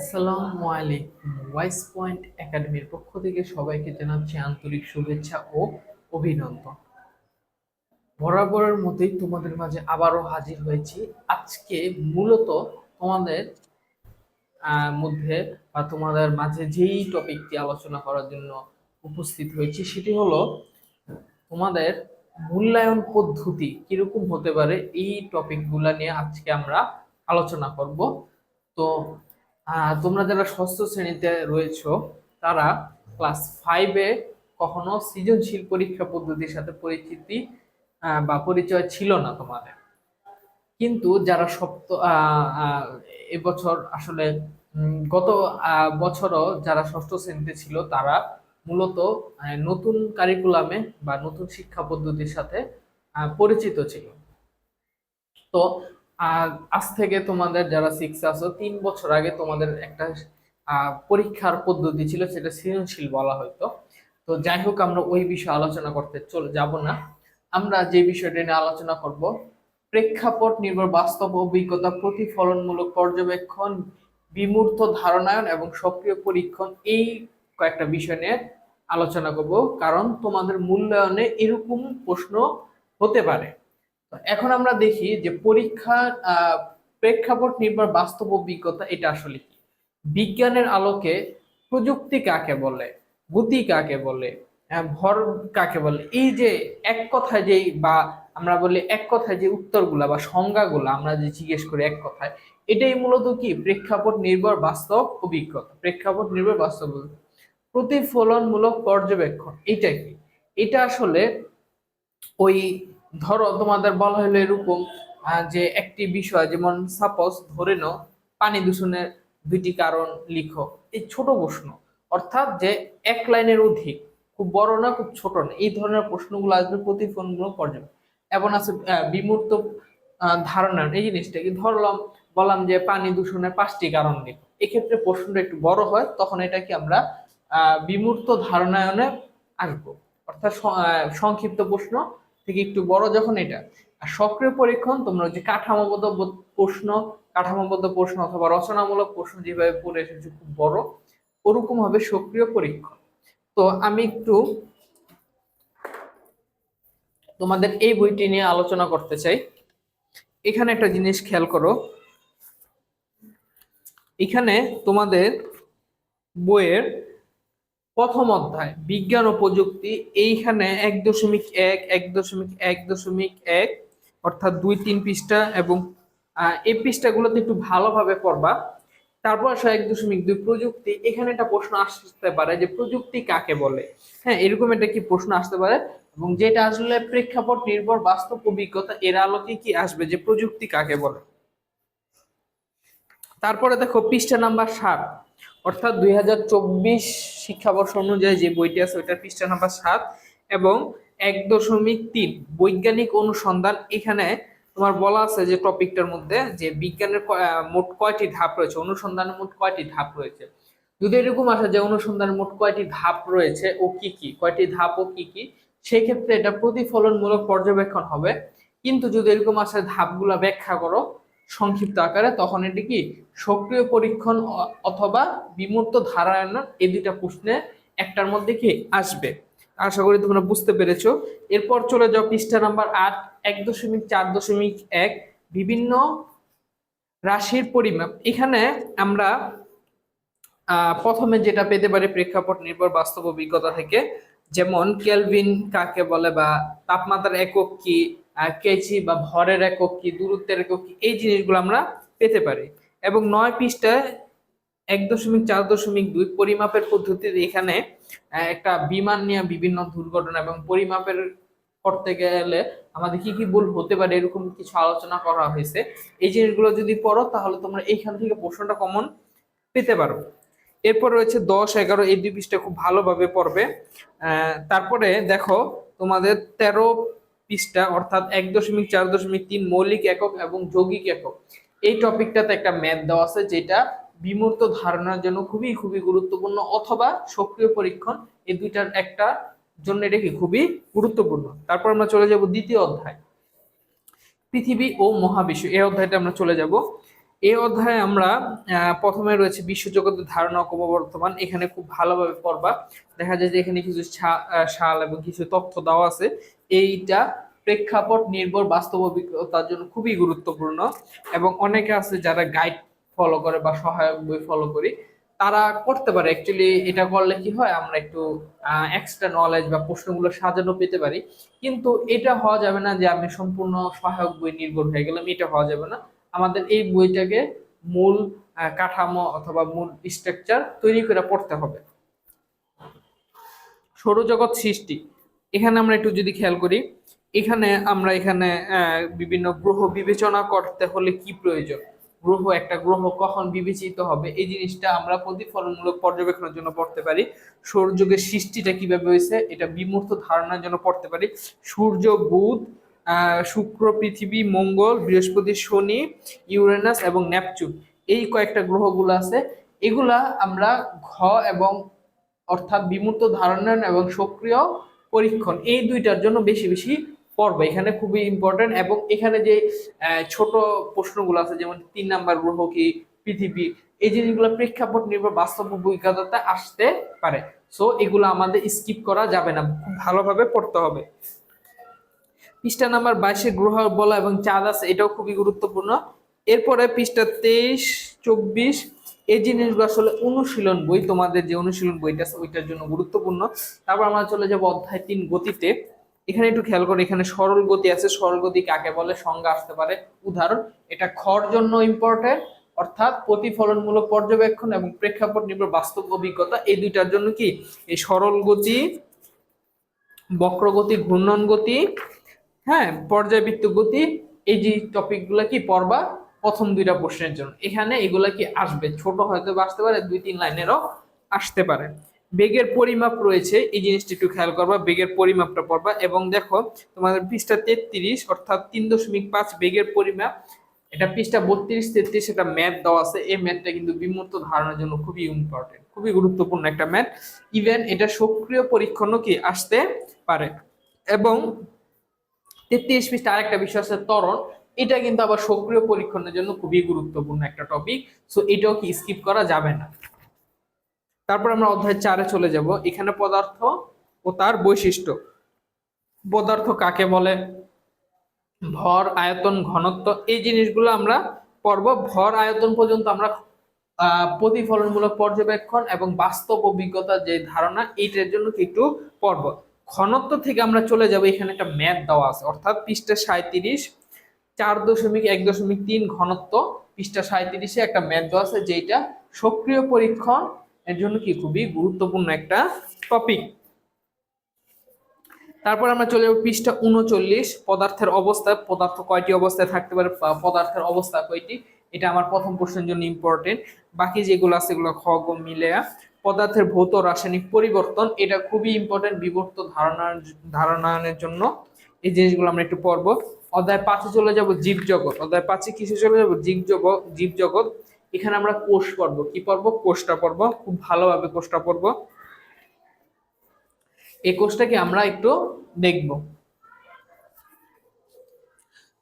আসসালামু আলাইকুম। Wise point একাডেমির পক্ষ থেকে সবাইকে জানাচ্ছি আন্তরিক শুভেচ্ছা ও অভিনন্দন। বরাবরের মতোই তোমাদের মাঝে আবারও হাজির হয়েছি। আজকে মূলত তোমাদের মধ্যে বা তোমাদের মাঝে যেই টপিকটি আলোচনা করার জন্য উপস্থিত হয়েছি, সেটি হলো তোমাদের মূল্যায়ন পদ্ধতি কীরকম হতে পারে, এই টপিকগুলো নিয়ে আজকে আমরা আলোচনা করব। তো তোমরা যারা ষষ্ঠ শ্রেণীতে রয়েছো, তারা ক্লাস ফাইভে কখনো সৃজনশীল পরীক্ষা পদ্ধতির সাথে পরিচিতি বা পরিচয় ছিল না তোমাদের। কিন্তু যারা সপ্ত এবছর আসলে গত বছরও যারা ষষ্ঠ শ্রেণীতে ছিল, তারা মূলত নতুন কারিকুলামে বা নতুন শিক্ষা পদ্ধতির সাথে পরিচিত ছিল। তো আজ থেকে তোমাদের যারা সিক্স আছো, তিন বছর আগে তোমাদের একটা পরীক্ষার পদ্ধতি ছিল, সেটা সৃজনশীল বলা হয়তো তো যাই হোক, আমরা ওই বিষয়ে আলোচনা করতে চলে, যাব না। আমরা যে বিষয়টা নিয়ে আলোচনা করব, প্রেক্ষাপট নির্ভর বাস্তব অভিজ্ঞতা প্রতিফলনমূলক পর্যবেক্ষণ, বিমূর্ত ধারণায়ন এবং সক্রিয় পরীক্ষণ, এই কয়েকটা বিষয় নিয়ে আলোচনা করব। কারণ তোমাদের মূল্যায়নে এরকম প্রশ্ন হতে পারে। এখন আমরা দেখি যে পরীক্ষার আহ, প্রেক্ষাপট নির্ভর বাস্তব অভিজ্ঞতা এটা আসলে কি? বিজ্ঞানের আলোকে প্রযুক্তি কাকে বলে? গতি কাকে বলে? আহ, ভর কাকে বলে? এই যে এক কথায় যেই বা আমরা বলি এক কথায় যে উত্তরগুলা বা সংজ্ঞাগুলা আমরা যে জিজ্ঞেস করি এক কথায় এটাই মূলত কি? প্রেক্ষাপট নির্ভর বাস্তব অভিজ্ঞতা। প্রেক্ষাপট নির্ভর বাস্তব প্রতিফলনমূলক পর্যবেক্ষণ এটা কি? এটা আসলে ওই ধরো, তোমাদের বলা হলো এরকম যে একটি বিষয়, যেমন সাপোজ ধরে নাও, পানি দূষণের দুইটি কারণ লিখো। এই ছোট প্রশ্ন, অর্থাৎ যে এক লাইনের অধিক, খুব বড় না, খুব ছোট না, এই ধরনের প্রশ্নগুলো আসবে প্রতিফলনগুলো পর্যবেক্ষণ এবং আছে বিমূর্ত ধারণা, এই জিনিসটা কি ধরলাম, বললাম যে পানি দূষণের পাঁচটি কারণ লিখো। এক্ষেত্রে প্রশ্নটা একটু বড় হয়, তখন এটা কি আমরা বিমূর্ত ধারণায়নে আসব। অর্থাৎ সংক্ষিপ্ত প্রশ্ন থেকে একটু বড় যখন এটা, আর সক্রিয় পরীক্ষণ তোমরা যে কাঠামোবদ্ধ প্রশ্ন কাঠামোবদ্ধ প্রশ্ন অথবা রচনামূলক প্রশ্ন যেভাবে পড়ে এসেছে খুব বড়, ওরকম হবে সক্রিয় পরীক্ষণ। তো আমি একটু তোমাদের এই বইটি নিয়ে আলোচনা করতে চাই। এখানে একটা জিনিস খেয়াল করো। এখানে তোমাদের বইয়ের প্রথম অধ্যায়, বিজ্ঞান ও প্রযুক্তি, এইখানে এক দশমিক এক এক দশমিক এক দশমিক এক, অর্থাৎ দুই তিন পৃষ্ঠা এবং এই পৃষ্ঠাগুলোতে একটু ভালোভাবে পড়বা। তারপর আসো এক দশমিক দুই, প্রযুক্তি। এখানে একটা প্রশ্ন আসতে পারে যে, প্রযুক্তি কাকে বলে? হ্যাঁ এরকম একটা কি প্রশ্ন আসতে পারে? এবং যেটা আসলে প্রেক্ষাপট নির্ভর বাস্তব অভিজ্ঞতা, এর আলোকে কি আসবে যে, প্রযুক্তি কাকে বলে? তারপরে দেখো, পৃষ্ঠা নাম্বার সাত। অর্থাৎ দুই হাজার চব্বিশ শিক্ষাবর্ষ অনুযায়ী যে বইটি আছে ওইটার পৃষ্ঠা নাম্বার সাত এবং এক দশমিক তিন বৈজ্ঞানিক অনুসন্ধান। এখানে তোমার বলা আছে যে টপিকটার মধ্যে যে বিজ্ঞানের মোট কয়টি ধাপ রয়েছে, অনুসন্ধানের মোট কয়টি ধাপ রয়েছে। যদি এরকম আসে যে অনুসন্ধানের মোট কয়টি ধাপ রয়েছে ও কি কি, কয়টি ধাপ ও কি কি সেই ক্ষেত্রে এটা প্রতিফলনমূলক পর্যবেক্ষণ হবে। কিন্তু যদি এরকম আসে ধাপগুলা ব্যাখ্যা করো সংক্ষিপ্ত আকারে, তখন এটি কি সক্রিয় পরীক্ষণ অথবা বিমূর্ত ধারায়ণ এই দুইটা প্রশ্নে একটার মধ্যে কি আসবে। আশা করি তোমরা বুঝতে পেরেছ। এরপর চলে যাও পৃষ্ঠা নাম্বার আট, এক দশমিক চার দশমিক এক, বিভিন্ন রাশির পরিমাপ। এখানে আমরা প্রথমে যেটা পেতে পারি প্রেক্ষাপট নির্ভর বাস্তব অভিজ্ঞতা থেকে, যেমন কেলভিন কাকে বলে বা তাপমাত্রার একক কি কেজি বা ভরের একক কি, দূরত্বের একক কি, এই জিনিসগুলো আমরা পেতে পারি। এবং নয় পৃষ্ঠায় এক দশমিক চার দশমিক দুই পরিমাপের পদ্ধতির এখানে একটা বিমান নিয়ে বিভিন্ন দুর্ঘটনা এবং পরিমাপের করতে গেলে আমাদের কি কি ভুল হতে পারে এরকম কিছু আলোচনা করা হয়েছে। এই জিনিসগুলো যদি পড়ো, তাহলে তোমরা এইখান থেকে প্রশ্নটা কমন পেতে পারো। এরপর রয়েছে দশ, এগারো, এই দুই পৃষ্ঠা খুব ভালোভাবে পড়বে। তারপরে দেখো তোমাদের তেরো পৃষ্ঠা অর্থাৎ এক দশমিক চার দশমিক তিন মৌলিক একক এবং যৌগিক একক। এই টপিকটাতে একটা ম্যাথ দেওয়া আছে, যেটা বিমূর্ত ধারণার জন্য খুবই খুবই গুরুত্বপূর্ণ অথবা সক্রিয় পরীক্ষণ। এই দুইটার একটা জন্য এটা কি খুবই গুরুত্বপূর্ণ। তারপর আমরা চলে যাব দ্বিতীয় অধ্যায়। পৃথিবী ও মহাবিশ্ব। এই অধ্যায়টা আমরা চলে যাব। এই অধ্যায়ে আমরা প্রথমে রয়েছে বিশ্বজগতের ধারণা ও ক্রমবর্ধমান। এখানে খুব ভালোভাবে পড়বা। দেখা যায় যে এখানে কিছু সাল এবং কিছু তথ্য দেওয়া আছে। এইটা প্রেক্ষাপট নির্ভর বাস্তব অভিজ্ঞতার জন্য খুবই গুরুত্বপূর্ণ। এবং অনেকে আছে যারা গাইড ফলো করে বা সহায়ক বই ফলো করি, তারা করতে পারে। অ্যাকচুয়ালি এটা করলে কি হয়, আমরা একটু এক্সট্রা নলেজ বা প্রশ্নগুলো সাজানো পেতে পারি। কিন্তু এটা হওয়া যাবে না যে আমি সম্পূর্ণ সহায়ক বই নির্ভর হয়ে গেলাম, এটা হওয়া যাবে না। আমাদের এই বইটাকে মূল কাঠামো অথবা মূল স্ট্রাকচার তৈরি করে পড়তে হবে। সৌরজগৎ সৃষ্টি। এখানে আমরা একটু যদি খেয়াল করি, এখানে আমরা এখানে বিভিন্ন গ্রহ বিবেচনা করতে হলে কি প্রয়োজন? গ্রহ, একটা গ্রহ কখন বিবেচিত হবে? এই জিনিসটা আমরা প্রতিফলনমূলক পর্যবেক্ষণের জন্য পড়তে পারি। সৌরযুগের সৃষ্টিটা কীভাবে হয়েছে, এটা বিমূর্ত ধারণার জন্য পড়তে পারি। সূর্য, বুধ শুক্র, পৃথিবী, মঙ্গল, বৃহস্পতি, শনি, ইউরেনাস এবং নেপচুন। এই কয়েকটা গ্রহগুলো আছে। এগুলা আমরা ঘ এবং অর্থাৎ বিমূর্ত ধারণা এবং সক্রিয় পরীক্ষণ। এই দুইটার জন্য বেশি বেশি পড়বে এখানে খুবই ইম্পর্টেন্ট এবং এখানে যে ছোট প্রশ্নগুলো আছে, যেমন তিন নাম্বার গ্রহ কি, পৃথিবী, এই জিনিসগুলো প্রেক্ষাপট নির্ভর বাস্তব অভিজ্ঞতাতে আসতে পারে। সো এগুলো আমাদের স্কিপ করা যাবে না। খুব ভালোভাবে পড়তে হবে। পৃষ্ঠা নাম্বার বাইশে গ্রহ বলা এবং চাঁদ আছে, এটাও খুবই গুরুত্বপূর্ণ। এরপরে পৃষ্ঠা তেইশ, চব্বিশ এই জিনিসগুলো আসলে অনুশীলন বই, তোমাদের যে অনুশীলন বইটা আছে, ওইটার জন্য গুরুত্বপূর্ণ। তারপর আমরা চলে যাব অধ্যায় তিন গতিতে। এখানে একটু খেয়াল করে, এখানে সরল গতি আছে। সরল গতি কাকে বলে? সংজ্ঞা আসতে পারে। উদাহরণ, এটা খর জন্য ইম্পর্টেন্ট অর্থাৎ প্রতিফলনমূলক পর্যবেক্ষণ এবং প্রেক্ষাপট নির্ভর বাস্তব অভিজ্ঞতা। এই দুইটার জন্য কি? এই সরল গতি, বক্রগতি, ঘূর্ণন গতি হ্যাঁ পর্যায়বৃত্ত গতি, এই যে টপিকগুলো কি? পড়বা প্রথম দুইটা প্রশ্নের জন্য। এখানে এগুলা কি আসবে? ছোট হয়তো আসতে পারে, দুই, তিন লাইনেরও আসতে পারে। বেগের পরিমাপ রয়েছে, এই জিনিসটি একটু খেয়াল করবা, বেগের পরিমাপটা পড়বা এবং দেখো, তোমাদের পৃষ্ঠা তেত্রিশ অর্থাৎ তিন দশমিক পাঁচ বেগের পরিমাপ, এটা পৃষ্ঠা বত্রিশ, তেত্রিশ এটা ম্যাথ দেওয়া আছে। এই ম্যাথটা কিন্তু বিমূর্ত ধারণার জন্য খুবই ইম্পর্টেন্ট খুবই গুরুত্বপূর্ণ একটা ম্যাথ। ইভেন এটা সক্রিয় পরীক্ষণও কি আসতে পারে? এবং তেত্রিশ পৃষ্ঠা আরেকটা বিষয় আছে, ত্বরণ। এটা কিন্তু আবার সক্রিয় পরীক্ষণের জন্য খুবই গুরুত্বপূর্ণ একটা টপিক সো এটাও কি স্কিপ করা যাবে না? তারপর আমরা অধ্যায় চারে চলে যাব। এখানে পদার্থ ও তার বৈশিষ্ট্য। পদার্থ কাকে বলে? ভর, আয়তন, ঘনত্ব, এই জিনিসগুলো আমরা পর্ব ভর, আয়তন পর্যন্ত আমরা প্রতিফলনমূলক পর্যবেক্ষণ এবং বাস্তব অভিজ্ঞতার যে ধারণা, এইটার জন্য একটু পর্ব ঘনত্ব থেকে আমরা চলে যাব। এখানে একটা ম্যাথ দেওয়া আছে, অর্থাৎ পৃষ্ঠা সাঁত্রিশ চার দশমিক, এক দশমিক তিন ঘনত্ব, পৃষ্ঠা সাঁত্রিশে একটা ম্যাথ আছে যেটা সক্রিয় পরীক্ষণ এর জন্য কি খুবই গুরুত্বপূর্ণ একটা টপিক তারপর আমরা চলে যাব পৃষ্ঠা উনচল্লিশ, পদার্থের অবস্থা, পদার্থ কয়টি অবস্থায় থাকতে পারে পদার্থের অবস্থা কয়টি? এটা আমার প্রথম প্রশ্নের জন্য ইম্পর্টেন্ট বাকি যেগুলো আছে এগুলো খ গ মিলে। পদার্থের ভৌত রাসায়নিক পরিবর্তন, এটা খুবই ইম্পর্টেন্ট বিবর্ত ধারণার ধারণার জন্য। এই জিনিসগুলো আমরা একটু পড়ব। অধ্যায় পাঁচে চলে যাব জীবজগৎ অধ্যায় পাঁচে কিসে চলে যাব? জীবজগৎ জীবজগৎ এখানে আমরা কোষ পড়ব। কি পড়ব? কোষটা পড়ব। খুব ভালোভাবে কোষটা পড়ব। এই কোষটাকে আমরা একটু দেখব।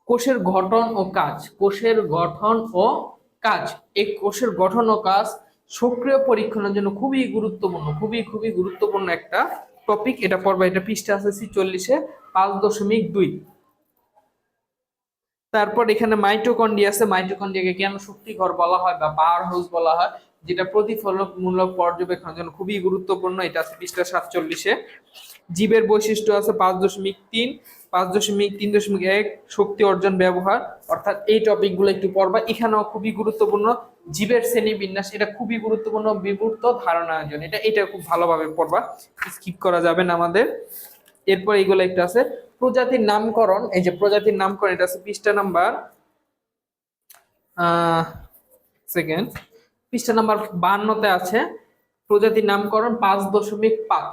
কোষের গঠন ও কাজ। কোষের গঠন ও কাজ। এই কোষের গঠন ও কাজ সক্রিয় পরীক্ষণের জন্য খুবই গুরুত্বপূর্ণ, খুবই খুবই গুরুত্বপূর্ণ একটা টপিক এটা পড়বা, এটা পৃষ্ঠা আছে চল্লিশে পাঁচ দশমিক দুই। তারপর এখানে মাইটোকন্ড্রিয়া আছে। মাইটোকন্ড্রিয়াকে কেন শক্তিঘর বলা হয় বা পাওয়ার হাউস বলা হয়? যেটা প্রতিফলনমূলক পর্যবেক্ষণের জন্য খুবই গুরুত্বপূর্ণ। এটা আছে পৃষ্ঠা সাতচল্লিশে। জীবের বৈশিষ্ট্য আছে পাঁচ দশমিক তিন। পাঁচ দশমিক তিন দশমিক এক শক্তি অর্জন ব্যবহার। অর্থাৎ এই টপিকগুলো একটু পড়বা। এখানেও খুবই গুরুত্বপূর্ণ। জীবের শ্রেণি বিন্যাস এটা খুবই গুরুত্বপূর্ণ বিবূর্ত ধারণার জন্য এটা এটা খুব ভালোভাবে পড়বা। স্কিপ করা যাবে না আমাদের। এরপর এইগুলো একটু আছে। প্রজাতির নামকরণ, এই যে প্রজাতির নামকরণ, এটা আছে পৃষ্ঠা নাম্বার সেকেন্ড পৃষ্ঠা নাম্বার বান্নতে আছে, প্রজাতির নামকরণ পাঁচ দশমিক পাঁচ।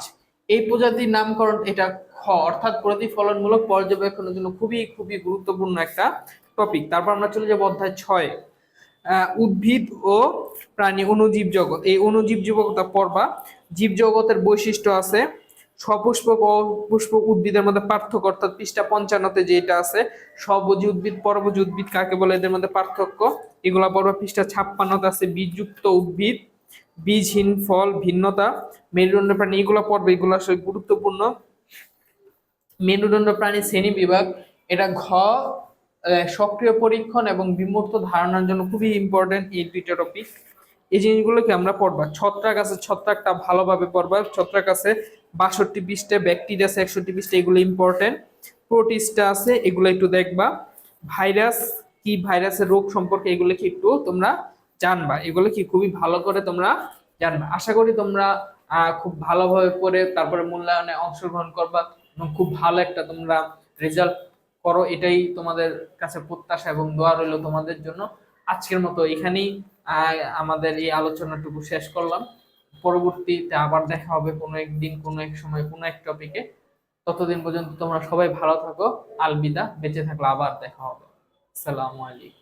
এই প্রজাতির নামকরণ এটা খ, অর্থাৎ প্রতিফলনমূলক পর্যবেক্ষণের জন্য খুবই খুবই গুরুত্বপূর্ণ একটা টপিক তারপর আমরা চলে যাব অধ্যায় ছয়। উদ্ভিদ ও প্রাণী অণুজীব জগৎ। এই অণুজীব জগৎটা পড়বা জীব জগতের বৈশিষ্ট্য আছে সপুষ্পক ও পুষ্পক উদ্ভিদের মধ্যে পার্থক্য, অর্থাৎ পৃষ্ঠা পঞ্চান্নতে যেটা আছে সবজি উদ্ভিদ পরভোজী উদ্ভিদ কাকে বলে এদের মধ্যে পার্থক্য? এগুলা পড়বা পৃষ্ঠা ছাপ্পান্নতে আছে, বীজযুক্ত উদ্ভিদ, বীজহীন ফল, ভিন্নতা মেরুদণ্ড প্রাণী এগুলো পড়বে, এগুলো আসলে গুরুত্বপূর্ণ। মেরুদণ্ড প্রাণী শ্রেণি বিভাগ, এটা ঘ সক্রিয় পরীক্ষণ এবং বিমূর্ত ধারণার জন্য খুবই ইম্পর্টেন্ট এই দুইটা টপিক এই জিনিসগুলোকে আমরা পড়বা। ছত্রাক আছে, ছত্রাকটা ভালোভাবে পড়বা। ছত্রাক আছে বাষট্টি পৃষ্ঠে ব্যাকটেরিয়া আছে একষট্টি পৃষ্ঠে এগুলো ইম্পর্টেন্ট প্রোটিস্টা আছে, এগুলো একটু দেখবা। ভাইরাস, কি ভাইরাসের রোগ সম্পর্কে এগুলো কি একটু তোমরা জানবা। এগুলো কি খুবই ভালো করে তোমরা জানবা। আশা করি তোমরা খুব ভালোভাবে পড়ে তারপরে মূল্যায়নে অংশগ্রহণ করবা এবং খুব ভালো একটা তোমরা রেজাল্ট করো। এটাই তোমাদের কাছে প্রত্যাশা এবং দোয়া রইল তোমাদের জন্য। আজকের মতো এখানেই আমাদের এই আলোচনাটুকু শেষ করলাম। পরবর্তীতে আবার দেখা হবে কোনো একদিন, কোনো এক সময়, কোনো এক টপিকে ততদিন পর্যন্ত তোমরা সবাই ভালো থাকো। আলবিদা, বেঁচে থাকলে আবার দেখা হবে। আসসালামু আলাইকুম।